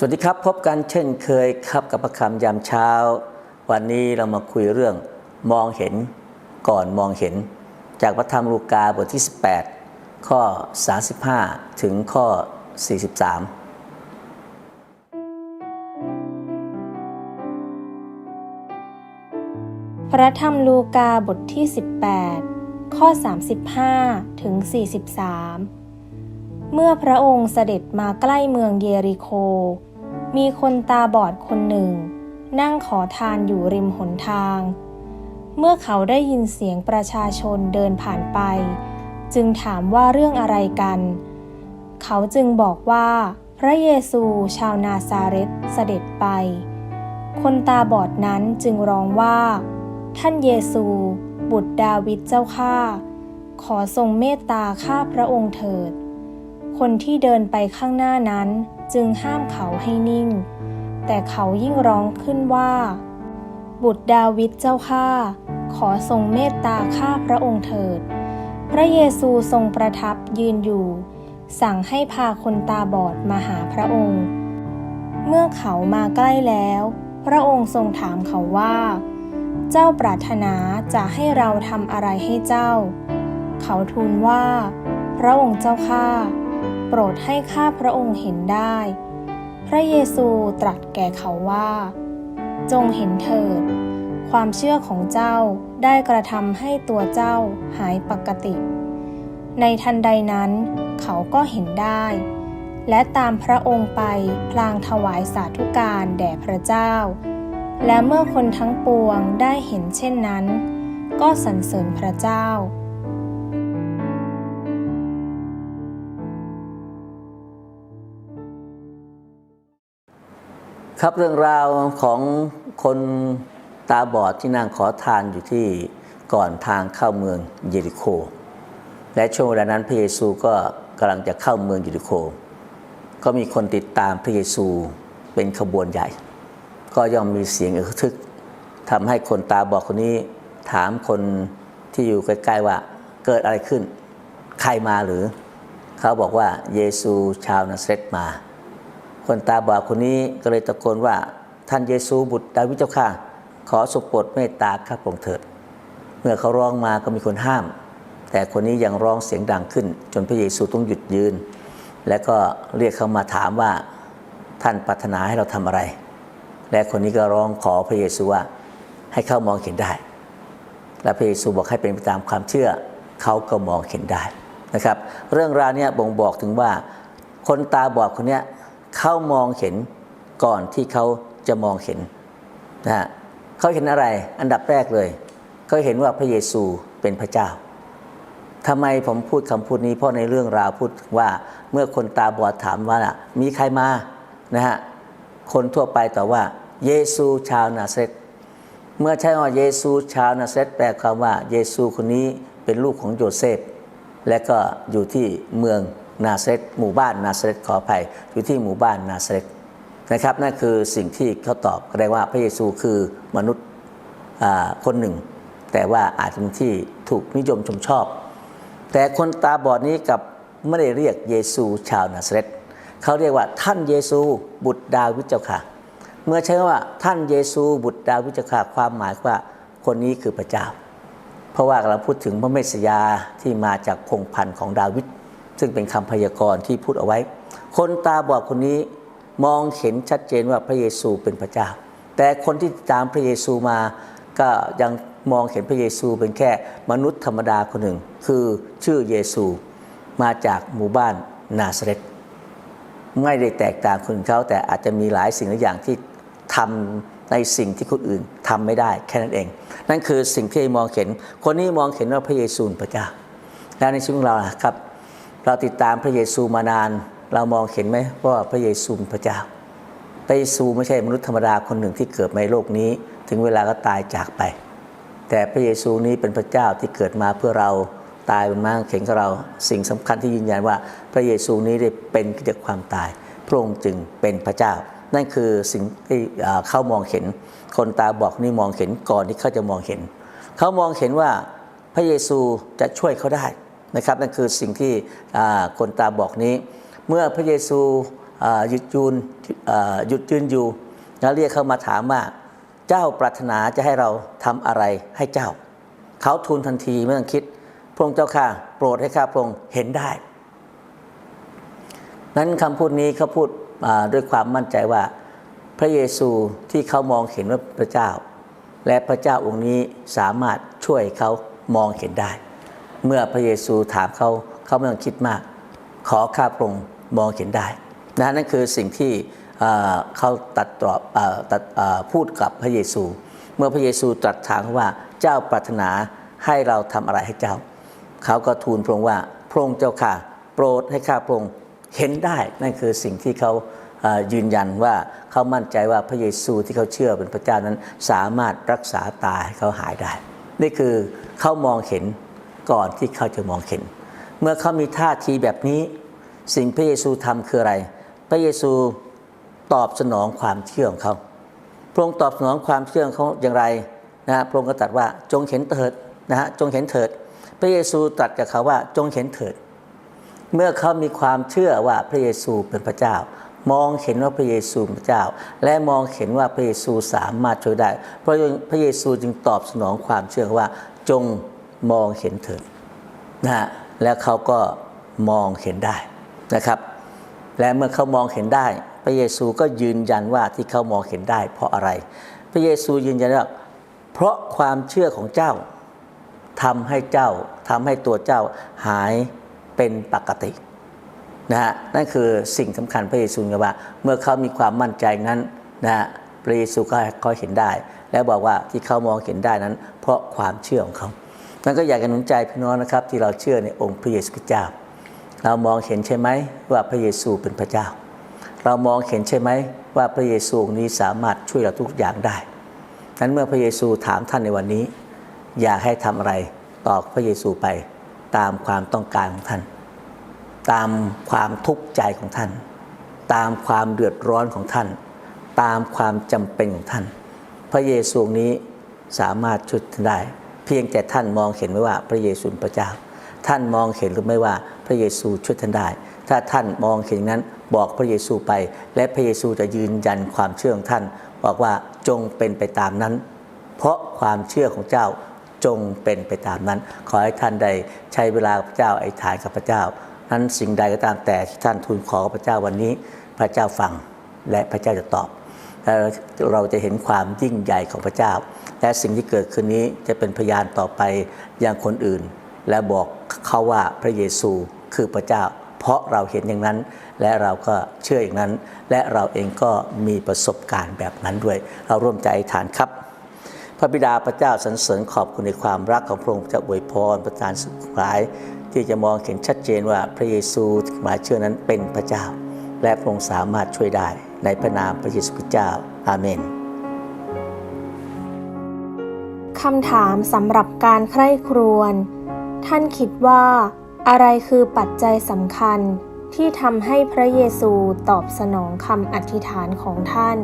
สวัสดีครับ พบกันเช่นเคยครับกับประคำยามเช้า วันนี้เรามาคุยเรื่องมองเห็นก่อนมองเห็น จากพระธรรมลูกาบทที่ 18 ข้อ 35 ถึงข้อ 43 พระธรรมลูกาบทที่ 18 ข้อ 35 ถึง 43เมื่อพระองค์เสด็จมาใกล้เมืองเยริโค มีคนตาบอดคนหนึ่ง นั่งขอทานอยู่ริมหนทาง เมื่อเขาได้ยินเสียงประชาชนเดินผ่านไป จึงถามว่าเรื่องอะไรกัน เขาจึงบอกว่า พระเยซูชาวนาซาเรตเสด็จไป คนตาบอดนั้นจึงร้องว่า ท่านเยซู บุตรดาวิดเจ้าข้าขอทรงเมตตาข้าพระองค์เถิด คนที่เดินไปข้างหน้านั้น จึงห้ามเขาให้นิ่ง แต่เขายิ่งร้องขึ้นว่า บุตรดาวิดเจ้าข้าขอทรงเมตตาข้าพระองค์เถิด พระเยซูทรงประทับยืนอยู่ สั่งให้พาคนตาบอดมาหาพระองค์ เมื่อเขามาใกล้แล้ว พระองค์ทรงถามเขาว่า เจ้าปรารถนาจะให้เราทำอะไรให้เจ้า เขาทูลว่า พระองค์เจ้าข้า โปรดให้ข้าพระองค์เห็นได้ พระเยซูตรัสแก่เขาว่า จงเห็นเถิด ความเชื่อของเจ้าได้กระทำให้ตัวเจ้าหายปกติ ในทันใดนั้นเขาก็เห็นได้ และตามพระองค์ไปพลางถวายสาธุการแด่พระเจ้า และเมื่อคนทั้งปวงได้เห็นเช่นนั้น ก็สรรเสริญพระเจ้า ครับเรื่องราวของคนตาบอดที่นั่งขอทานอยู่ที่ก่อนทางเข้าเมืองเยริโค และช่วงเวลานั้นพระเยซูก็กำลังจะเข้าเมืองเยริโค ก็มีคนติดตามพระเยซูเป็นขบวนใหญ่ ก็ย่อมมีเสียงอึกทึกทำให้คนตาบอดคนนี้ถามคนที่อยู่ใกล้ๆว่าเกิดอะไรขึ้น ใครมาหรือ เขาบอกว่าเยซูชาวนาเรตมา คนตาบอดคนนี้ก็เลยตะโกนว่าท่านเยซูบุตรดาวิดเจ้าข้าขอสุโปรดเมตตาข้าพระองค์เถิด เมื่อเขาร้องมาก็มีคนห้าม แต่คนนี้ยังร้องเสียงดังขึ้น จนพระเยซูต้องหยุดยืน และก็เรียกเขามาถามว่าท่านปรารถนาให้เราทำอะไร และคนนี้ก็ร้องขอพระเยซูว่าให้เขามองเห็นได้ และพระเยซูบอกให้เป็นไปตามความเชื่อเขาก็มองเห็นได้นะครับ เรื่องราวเนี้บ่งบอกถึงว่าคนตาบอดคนเนี้ย เขามองเห็นก่อนที่เขาจะมองเห็นนะฮะเขาเห็นอะไรอันดับแรกเลยเขาเห็นว่าพระเยซูเป็นพระเจ้าทำไมผมพูดคำพูดนี้เพราะในเรื่องราวพูดว่าเมื่อคนตาบอดถามว่ามีใครมานะฮะคนทั่วไปตอบว่า เยซูชาวนาเรตเมื่อใช้ว่าเยซูชาวนาเรตแปลความว่าเยซูคนนี้เป็นลูกของโยเซฟและก็อยู่ที่เมือง นาเรตหมู่บ้านนาเรตขออภัยอยู่ที่หมู่บ้านนาเรตนะครับนั่นคือสิ่งที่เขาตอบก็ได้ว่าพระเยซูคือมนุษย์คนหนึ่ง แต่ว่าอาจจะเป็นที่ถูกนิยมชมชอบ แต่คนตาบอดนี้กับไม่ได้เรียกเยซูชาวนาเรตเขาเรียกว่าท่านเยซูบุตรดาวิดเจ้าค่ะ เมื่อใช้คำว่าท่านเยซูบุตรดาวิดเจ้าค่ะความหมายว่าคนนี้คือพระเจ้า เพราะว่าเราพูดถึงพระเมสยาที่มาจากพงพันธุ์ของดาวิด ซึ่งเป็นคำพยากรณ์ที่พูดเอาไว้ คนตาบอดคนนี้มองเห็นชัดเจนว่าพระเยซูเป็นพระเจ้า แต่คนที่ตามพระเยซูมาก็ยังมองเห็นพระเยซูเป็นแค่มนุษย์ธรรมดาคนหนึ่ง คือชื่อเยซูมาจากหมู่บ้านนาซาเรตไม่ได้แตกต่างคนเขาแต่อาจจะมีหลายสิ่งหลายอย่างที่ทำในสิ่งที่คนอื่นทำไม่ได้แค่นั้นเอง นั่นคือสิ่งที่มองเห็น คนนี้มองเห็นว่าพระเยซูเป็นพระเจ้า แล้วในชีวิตของเราครับ เราติดตามพระเยซูมานาน เรามองเห็นไหมว่าพระเยซูเป็นพระเจ้า พระเยซูไม่ใช่มนุษย์ธรรมดาคนหนึ่งที่เกิดมาในโลกนี้ ถึงเวลาก็ตายจากไป แต่พระเยซูนี้เป็นพระเจ้าที่เกิดมาเพื่อเราตายบนม้าเข็นกับเรา สิ่งสำคัญที่ยืนยันว่า พระเยซูนี้ได้เป็นจากความตาย พระองค์จึงเป็นพระเจ้า นั่นคือสิ่งที่เขามองเห็น คนตาบอกนี่มองเห็นก่อนที่เขาจะมองเห็น เขามองเห็นว่าพระเยซูจะช่วยเขาได้ นะครับนั่นคือสิ่งที่คนตาบอกนี้ เมื่อพระเยซูหยุดยืนเอ่อหยุดยืนอยู่แล้วเรียกเขามาถามว่าเจ้าปรารถนาจะให้เราทำอะไรให้เจ้า เขาทูลทันทีไม่ต้องคิด พระองค์เจ้าข้าโปรดให้ข้าพระองค์เห็นได้ นั้นคำพูดนี้เขาพูดด้วยความมั่นใจว่าพระเยซูที่เขามองเห็นว่าพระเจ้า และพระเจ้าองค์นี้สามารถช่วยเขามองเห็นได้ เมื่อพระเยซูถามเขาเขาไม่ต้องคิดมาก ขอข้าพระองค์มองเห็นได้นะนั่นคือสิ่งที่เขาตัดตอบตัดพูดกับพระเยซู เมื่อพระเยซูตรัสถามว่าเจ้าปรารถนาให้เราทำอะไรให้เจ้า เขาก็ทูลพระองค์ว่าพระองค์เจ้าค่ะโปรดให้ข้าพระองค์เห็นได้ นั่นคือสิ่งที่เขายืนยันว่าเขามั่นใจว่าพระเยซูที่เขาเชื่อเป็นพระเจ้านั้นสามารถรักษาตาให้เขาหายได้ นี่คือเขามองเห็น ก่อนที่เขาจะมองเห็น เมื่อเขามีท่าทีแบบนี้ สิ่งพระเยซูทำคืออะไร พระเยซูตอบสนองความเชื่อของเขา พระองค์ตอบสนองความเชื่อของเขาอย่างไรนะฮะพระองค์ก็ตรัสว่าจงเห็นเถิดนะฮะจงเห็นเถิด พระเยซูตรัสกับเขาว่าจงเห็นเถิด เมื่อเขามีความเชื่อว่าพระเยซูเป็นพระเจ้า มองเห็นว่าพระเยซูเป็นพระเจ้า และมองเห็นว่าพระเยซูสามารถช่วยได้ เพราะพระเยซูจึงตอบสนองความเชื่อว่าจง มองเห็นเถิดนะฮะแล้วเขาก็มองเห็นได้นะครับ และเมื่อเขามองเห็นได้ พระเยซูก็ยืนยันว่าที่เขามองเห็นได้ เพราะอะไร พระเยซูยืนยันว่าเพราะความเชื่อของเจ้าทำให้เจ้าทำให้ตัวเจ้าหายเป็นปกตินะฮะนั่นคือสิ่งสำคัญพระเยซูไงว่า เมื่อเขามีความมั่นใจนั้นนะฮะพระเยซูก็เขาเห็นได้ แล้วบอกว่าที่เขามองเห็นได้นั้น เพราะความเชื่อของเขา นั่นก็อยากจะหนุนใจพี่น้องนะครับ ที่เราเชื่อในองค์พระเยซูคริสต์เจ้า เรามองเห็นใช่ไหมว่าพระเยซูเป็นพระเจ้า เรามองเห็นใช่ไหมว่าพระเยซูองค์นี้สามารถช่วยเราทุกอย่างได้นั้นเมื่อพระเยซูถามท่านในวันนี้ อยากให้ทำอะไรตอบพระเยซูไปตามความต้องการของท่าน ตามความทุกข์ใจของท่าน ตามความเดือดร้อนของท่าน ตามความจำเป็นของท่าน พระเยซูองค์นี้สามารถช่วยท่านได้ เพียงแต่ท่านมองเห็นไหมว่าพระเยซูเป็นพระเจ้า ท่านมองเห็นหรือไม่ว่าพระเยซูช่วยท่านได้ ถ้าท่านมองเห็นอย่างนั้นบอกพระเยซูไป และพระเยซูจะยืนยันความเชื่อของท่าน บอกว่าจงเป็นไปตามนั้น เพราะความเชื่อของเจ้าจงเป็นไปตามนั้น ขอให้ท่านได้ใช้เวลากับพระเจ้าไอ้ฐานกับพระเจ้า นั้นสิ่งใดก็ตามแต่ที่ท่านทูลขอพระเจ้าวันนี้ พระเจ้าฟังและพระเจ้าจะตอบ และเราจะเห็นความยิ่งใหญ่ของพระเจ้า และสิ่งที่เกิดขึ้นนี้จะเป็นพยานต่อไปอยังคนอื่น และบอกเขาว่าพระเยซูคือพระเจ้า เพราะเราเห็นอย่างนั้น และเราก็เชื่ออย่างนั้น และเราเองก็มีประสบการณ์แบบนั้นด้วย เราร่วมใจฐานครับพระบิดาพระเจ้าสรรเสริญขอบคุณในความรักของพระองค์จะอวยพรประทานสุขหลาย ที่จะมองเห็นชัดเจนว่าพระเยซูหมายเชื่อนั้นเป็นพระเจ้า และพระองค์สามารถช่วยได้ ในพระนามพระเยซูคริสต์เจ้า อาเมนคำถามสำหรับการใคร่ครวญท่านคิดว่า อะไรคือปัจจัยสำคัญที่ทำให้พระเยซูตอบสนองคำอธิษฐานของท่าน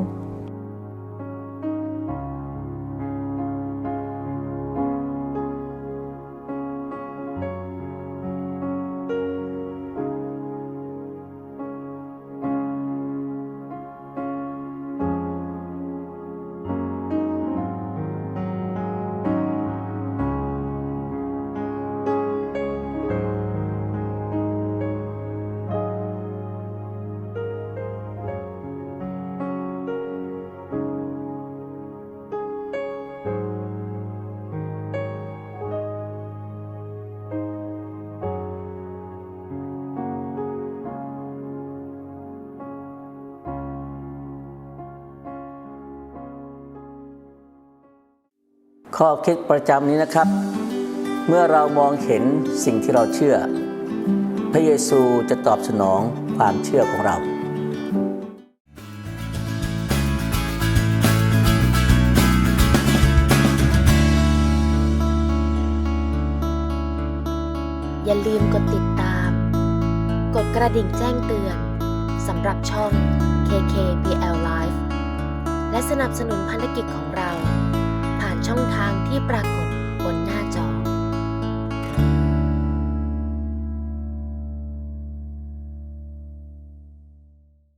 ข้อคิดประจำนี้นะครับ เมื่อเรามองเห็นสิ่งที่เราเชื่อ พระเยซูจะตอบสนองความเชื่อของเราอย่าลืมกดติดตาม กดกระดิ่งแจ้งเตือนสำหรับช่อง KKBL Live และสนับสนุนพันธกิจของเรา ช่องทางที่ปรากฏ